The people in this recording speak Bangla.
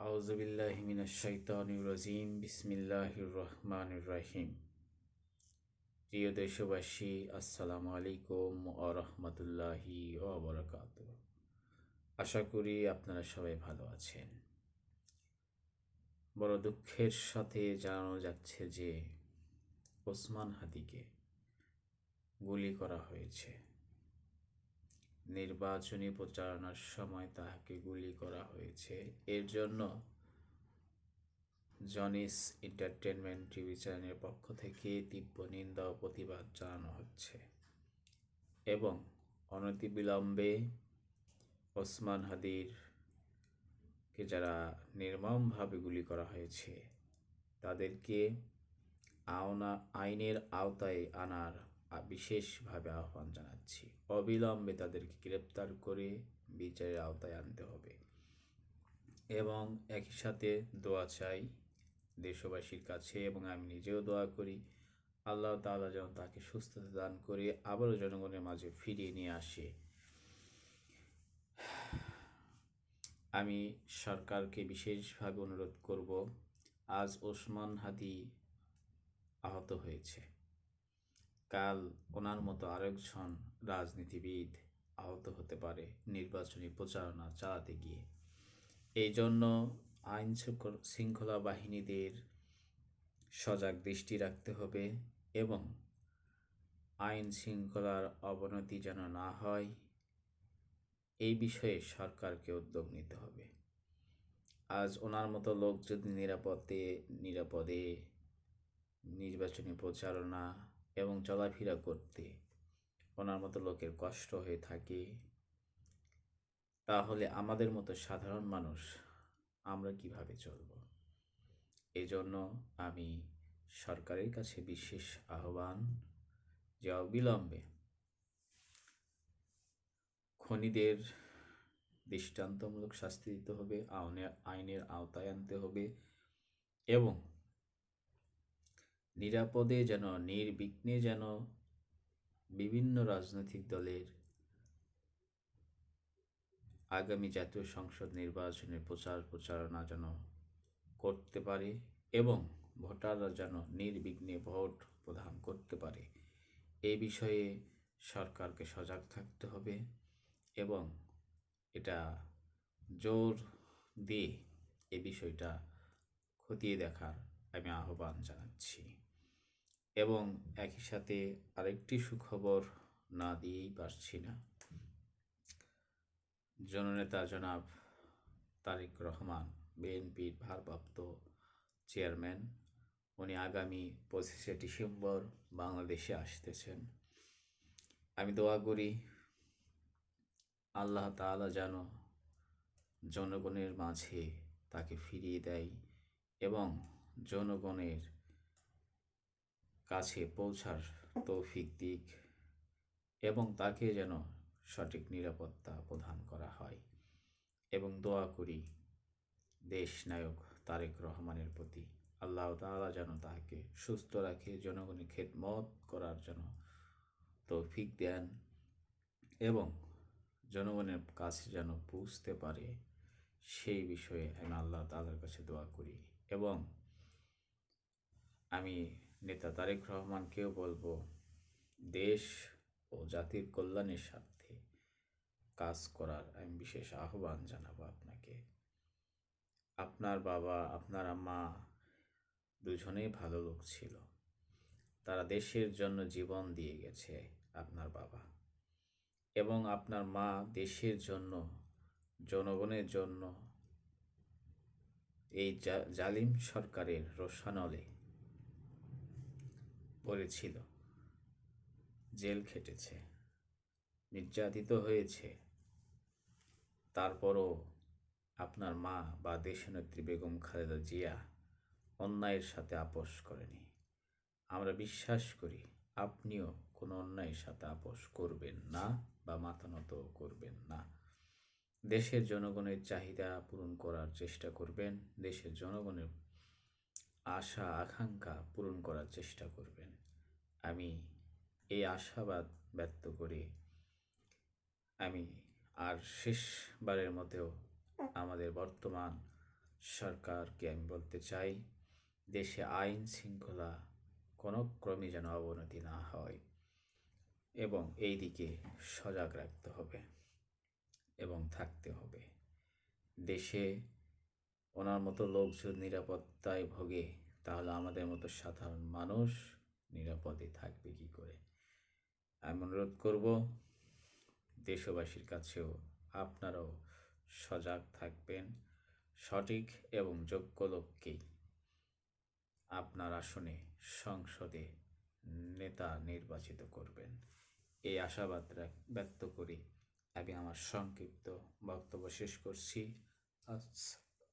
আউজবিল্লাহ মিনাশাইতানির রাজিম। বিসমিল্লাহির রহমানির রাহিম। প্রিয় দেশবাসী, আসসালামু আলাইকুম ও রহমতুল্লাহি ও বরকাত আশা করি আপনারা সবাই ভালো আছেন। বড় দুঃখের সাথে জানানো যাচ্ছে যে ওসমান হাদিকে গুলি করা হয়েছে। নির্বাচনী প্রচারণার সময় তাহাকে গুলি করা হয়েছে। এর জন্য জনিস এন্টারটেনমেন্ট টিভি চ্যানেলের পক্ষ থেকে তীব্র নিন্দা ও প্রতিবাদ জানানো হচ্ছে এবং অনতিবিলম্বে ওসমান হাদির কে যারা নির্মমভাবে গুলি করা হয়েছে, তাদেরকে আওনা, আইনের আওতায় আনার বিশেষভাবে আহ্বান জানাচ্ছি। অবিলম্বে তাদেরকে গ্রেপ্তার করে বিচারের আওতায় আনতে হবে। এবং একই সাথে দোয়া চাই দেশবাসীর কাছে এবং আমি নিজেও দোয়া করি, আল্লাহ তাআলা যেন তাকে সুস্থতা দান করে আবারও জনগণের মাঝে ফিরিয়ে নিয়ে আসে। আমি সরকারকে বিশেষভাবে অনুরোধ করব, আজ ওসমান হাদি আহত হয়েছে। কাল ওনার মতো আরেকজন রাজনীতিবিদ আহত হতে পারে, নির্বাচনী প্রচারণা চালাতে গিয়ে। এই জন্য আইন শৃঙ্খলা বাহিনীদের সজাগ দৃষ্টি রাখতে হবে এবং আইন শৃঙ্খলার অবনতি যেন না হয়, এই বিষয়ে সরকারকে উদ্যোগ নিতে হবে। আজ ওনার মতো লোক যদি নিরাপদে নিরাপদে নির্বাচনী প্রচারণা এবং চলাফেরা করতে। ওনার মতো লোকের কষ্ট হয়ে থাকে। তাহলে আমাদের মতো সাধারণ মানুষ আমরা কীভাবে চলব? এই জন্য আমি সরকারের কাছে বিশেষ আহ্বান যে অবিলম্বে খনিদের দৃষ্টান্তমূলক শাস্তি দিতে হবে, আইনের আওতায় আনতে হবে এবং নিরাপদে যেন, নির্বিঘ্নে যেন বিভিন্ন রাজনৈতিক দলের আগামী জাতীয় সংসদ নির্বাচনের প্রচার প্রচারণা যেন করতে পারে এবং ভোটাররা যেন নির্বিঘ্নে ভোট প্রদান করতে পারে। এই বিষয়ে সরকারকে সজাগ থাকতে হবে এবং এটা জোর দিয়ে এ বিষয়টা খতিয়ে দেখার আমি আহ্বান জানাচ্ছি। এবং একই সাথে আরেকটি সুখবর না দিয়েই পারছি না। জননেতা জনাব তারেক রহমান, বিএনপির ভারপ্রাপ্ত চেয়ারম্যান, উনি আগামী পঁচিশে ডিসেম্বর বাংলাদেশে আসতেছেন। আমি দোয়া করি আল্লাহ তাআলা যেন জনগণের মাঝে তাকে ফিরিয়ে দেয় এবং জনগণের কাছে পৌঁছার তৌফিক দিক এবং তাকে যেন সঠিক নিরাপত্তা প্রদান করা হয়। এবং দোয়া করি দেশ নায়ক তারেক রহমানের প্রতি। আল্লাহ তাআলা যেন তাকে সুস্থ রাখে, জনগণের খেদমত করার জন্য তৌফিক দেন এবং জনগণের কাছে যেন পৌঁছতে পারে, সেই বিষয়ে আমি আল্লাহ তাআলার কাছে দোয়া করি। এবং আমি নেতা তারেক রহমানকেও বলব, দেশ ও জাতির কল্যাণের স্বার্থে কাজ করার আমি বিশেষ আহ্বান জানাব আপনাকে। আপনার বাবা, আপনার মা দুজনেই ভালো লোক ছিল। তারা দেশের জন্য জীবন দিয়ে গেছে আপনার বাবা। এবং আপনার মা দেশের জন্য, জনগণের জন্য এই জালিম সরকারের রোশানলে পড়েছিল। জেল খেটেছে, নির্যাতিত হয়েছে। তারপরও আপনার মা বা দেশনেত্রী বেগম খালেদা জিয়া অন্যায়ের সাথে আপোষ করেনি। আমরা বিশ্বাস করি আপনিও কোনো অন্যায়ের সাথে আপোষ করবেন না বা মাথা নত করবেন না। দেশের জনগণের চাহিদা পূরণ করার চেষ্টা করবেন, দেশের জনগণের আশা, আকাঙ্ক্ষা পূরণ করার চেষ্টা করবেন। আমি এই আশাবাদ ব্যক্ত করে, আমি আর শেষবারের মতেও আমাদের বর্তমান সরকারকে আমি বলতে চাই, দেশে আইন শৃঙ্খলা কোনো ক্রমে যেন অবনতি না হয় এবং এই দিকে সজাগ রাখতে হবে এবং থাকতে হবে। দেশে ওনার মতো লোক যদি নিরাপত্তায় ভোগে, তাহলে আমাদের মতো সাধারণ মানুষ নিরাপদে থাকবে কি করে? আমি অনুরোধ করব, দেশবাসীর কাছেও আপনারাও সজাগ থাকবেন, সঠিক এবং যোগ্য লোককেই আপনার আসনে সংসদে নেতা নির্বাচিত করবেন। এই আশাবাদ ব্যক্ত করি আমি আমার সংক্ষিপ্ত বক্তব্য শেষ করছি।